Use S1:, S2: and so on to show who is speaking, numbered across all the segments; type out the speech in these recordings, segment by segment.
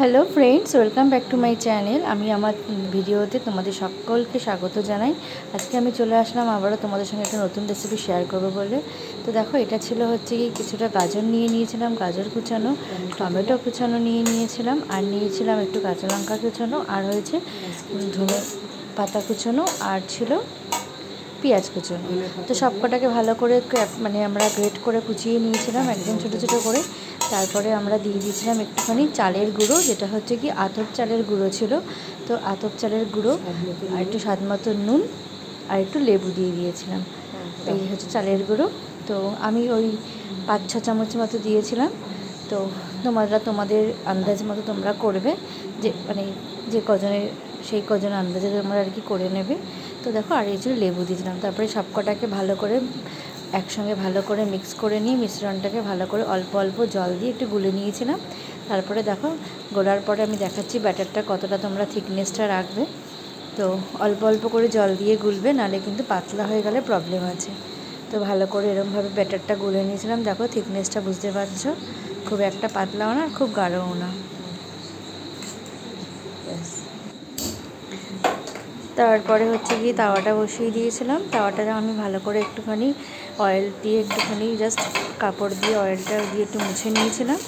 S1: Hello friends welcome back to my channel আমি আমার ভিডিওতে তোমাদের সকলকে স্বাগত জানাই। আজকে আমি চলে আসলাম আবারও তোমাদের সঙ্গে একটা নতুন রেসিপি শেয়ার করব বলে। তো দেখো, এটা ছিল হচ্ছে কি কিছুটা গাজর নিয়ে নিয়েছিলাম, গাজর কুচানো, টমেটো কুচানো নিয়ে নিয়েছিলাম, আর নিয়েছিলাম একটু কাঁচা লঙ্কা কুচানো, আর হয়েছে ধনে পাতা কুচানো, আর ছিল পেঁয়াজ কুচুন তো সব কটাকে ভালো করে মানে আমরা গ্রেট করে কুচিয়ে নিয়েছিলাম একদম ছোটো ছোটো করে। তারপরে আমরা দিয়ে দিয়েছিলাম একটুখানি চালের গুঁড়ো, যেটা হচ্ছে কি আতপ চালের গুঁড়ো ছিল। তো আতপ চালের গুঁড়ো আর একটু স্বাদ মতো নুন আর একটু লেবু দিয়ে দিয়েছিলাম। এই হচ্ছে চালের গুঁড়ো। তো আমি ওই পাঁচ, ছ চামচ মতো দিয়েছিলাম। তো তোমরা, তোমাদের আন্দাজ মতো তোমরা করবে। যে মানে যে কজনের, সেই কজন আন্দাজে তোমরা আর কি করে নেবে। তো দেখো, আর এই লেবু দিয়েছিলাম তারপরে সব কটাকে ভালো করে একসঙ্গে ভালো করে মিক্স করে নিয়ে মিশ্রণটাকে ভালো করে অল্প অল্প জল দিয়ে একটু গুলে নিয়েছিলাম। তারপরে দেখো, গোলার পরে আমি দেখাচ্ছি ব্যাটারটা কতটা তোমরা থিকনেসটা রাখবে। তো অল্প অল্প করে জল দিয়ে গুলবে, নালে কিন্তু পাতলা হয়ে গেলে প্রবলেম আছে। তো ভালো করে এরমভাবে ব্যাটারটা গুলে নিয়েছিলাম। দেখো থিকনেসটা বুঝতে পারছ? খুব একটা পাতলাও না খুব গাঢ়ও না। তারপরে হচ্ছে গিয়ে তাওয়াটা বসিয়ে দিয়েছিলাম। তাওয়াটা আমি ভালো করে একটুখানি অয়েল দিয়ে একটুখানি জাস্ট কাপড় দিয়ে অয়েলটা দিয়ে একটু মুছে নিয়েছিলাম।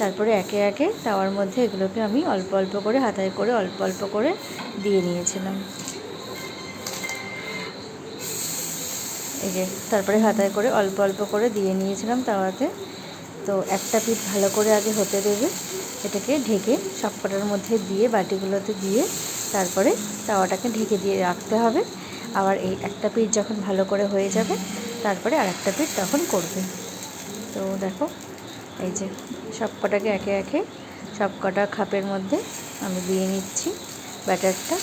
S1: তারপরে একে একে তাওয়ার মধ্যে এগুলোকে আমি অল্প অল্প করে হাতায় করে অল্প অল্প করে দিয়ে নিয়েছিলাম। এই যে তারপরে হাতায় করে অল্প অল্প করে দিয়ে নিয়েছিলাম তাওয়াতে। তো একটা পিঠ ভালো করে আগে হতে দেবে। এটাকে ঢেকে সবকটার মধ্যে দিয়ে বাটিগুলোতে দিয়ে তারপরে তাওয়াটাকে ঢেকে দিয়ে রাখতে হবে। আবার এই একটা পিঠ যখন ভালো করে হয়ে যাবে, তারপরে আর একটা পিঠ তখন করবে। তো দেখো, এই যে সব কটাকে একে একে সব কটা খাপের মধ্যে আমি দিয়ে নিচ্ছি ব্যাটারটা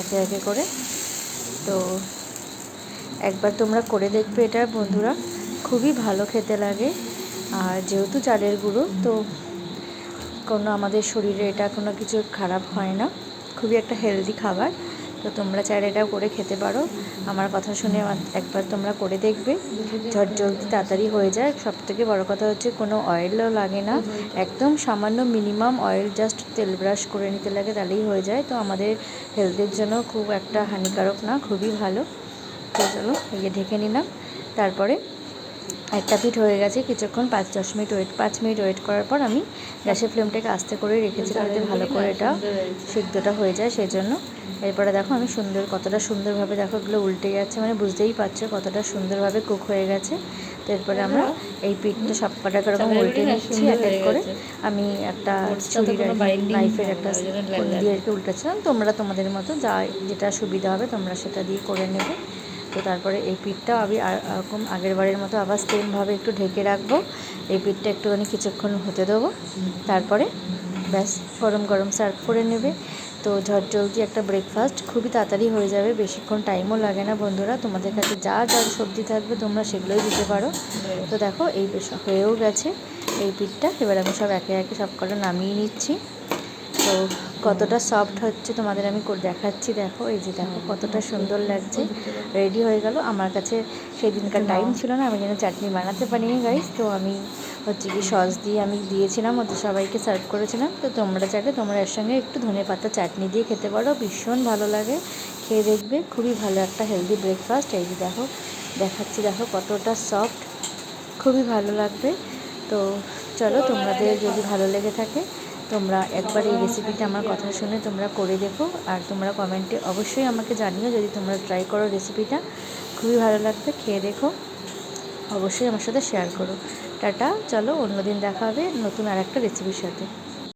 S1: একে একে করে। তো একবার তোমরা করে দেখবে এটা, বন্ধুরা। খুবই ভালো খেতে লাগে। আর যেহেতু চালের গুঁড়ো, তো কোনো আমাদের শরীরে এটা কোনো কিছু খারাপ হয় না। খুবই একটা হেলদি খাবার। তো তোমরা চাইলে এটাও করে খেতে পারো। আমার কথা শুনে একবার তোমরা করে দেখবে। ঝট জলদি তাড়াতাড়ি হয়ে যায়। সব থেকে বড়ো কথা হচ্ছে কোনো অয়েলও লাগে না। একদম সামান্য মিনিমাম অয়েল জাস্ট তেল ব্রাশ করে নিতে লাগে, তাহলেই হয়ে যায়। তো আমাদের হেলথের জন্য খুব একটা হানিকারক না, খুবই ভালো। তো চলো, এই ঢেকে নিলাম। তারপরে একটা পিঠ হয়ে গেছে কিছুক্ষণ পাঁচ দশ মিনিট ওয়েট পাঁচ মিনিট ওয়েট করার পর আমি গ্যাসের ফ্লেমটাকে আস্তে করে রেখেছি যাতে ভালো করে এটা সিদ্ধটা হয়ে যায় সেই জন্য এরপরে দেখো আমি সুন্দর কতটা সুন্দরভাবে দেখো এগুলো উল্টে যাচ্ছে মানে বুঝতেই পারছ কতটা সুন্দরভাবে কুক হয়ে গেছে। তো এরপরে আমরা এই পিঠটা সব কটা এরকম উল্টে নিচ্ছি এক এক করে। আমি একটা ছুরির নাইফের একটা দিয়ে উল্টেছিলাম। তোমরা তোমাদের মতো যা যেটা সুবিধা হবে তোমরা সেটা দিয়ে করে নেবে। তো তারপরে এই পিঠটাও আমি এরকম আগের বারের মতো আবার সেমভাবে একটু ঢেকে রাখব। এই পিঠটা একটুখানি কিছুক্ষণ হতে দেবো। তারপরে ব্যাস গরম গরম সার্ভ করে নেবে। তো ঝট জলদি একটা ব্রেকফাস্ট খুবই তাড়াতাড়ি হয়ে যাবে, বেশিক্ষণ টাইমও লাগে না বন্ধুরা। তোমাদের কাছে যা যা সবজি থাকবে তোমরা সেগুলোই দিতে পারো। তো দেখো এই হয়েও গেছে এই পিঠটা। এবার আমি সব একে একে সব কটা নামিয়ে নিচ্ছি। তো কতটা সফট হচ্ছে তোমাদের আমি দেখাচ্ছি দেখো এই যে দেখো কতটা সুন্দর লাগছে। রেডি হয়ে গেল। আমার কাছে সেই দিনকার টাইম ছিল না আমি যেন চাটনি বানাতে পারিনি গাইস তো আমি হচ্ছে কি সস দিয়ে আমি দিয়েছিলাম ওদের সবাইকে সার্ভ করেছিলাম। তো তোমরা চাইলে তোমরা এর সঙ্গে একটু ধনে পাতা চাটনি দিয়ে খেতে পারো। ভীষণ ভালো লাগে। খেয়ে দেখবে খুবই ভালো একটা হেলদি ব্রেকফাস্ট এই যে দেখো দেখাচ্ছি দেখো কতটা সফট খুবই ভালো লাগবে। তো চলো তোমাদের যদি ভালো লেগে থাকে তোমরা একবার এই রেসিপিটা আমার কথা শুনে তোমরা করে দেখো। আর তোমরা কমেন্টে অবশ্যই আমাকে জানিও যদি তোমরা ট্রাই করো রেসিপিটা খুবই ভালো লাগবে, খেয়ে দেখো। অবশ্যই আমার সাথে শেয়ার করো। টাটা, চলো অন্যদিন দেখা হবে নতুন আর একটা রেসিপির সাথে।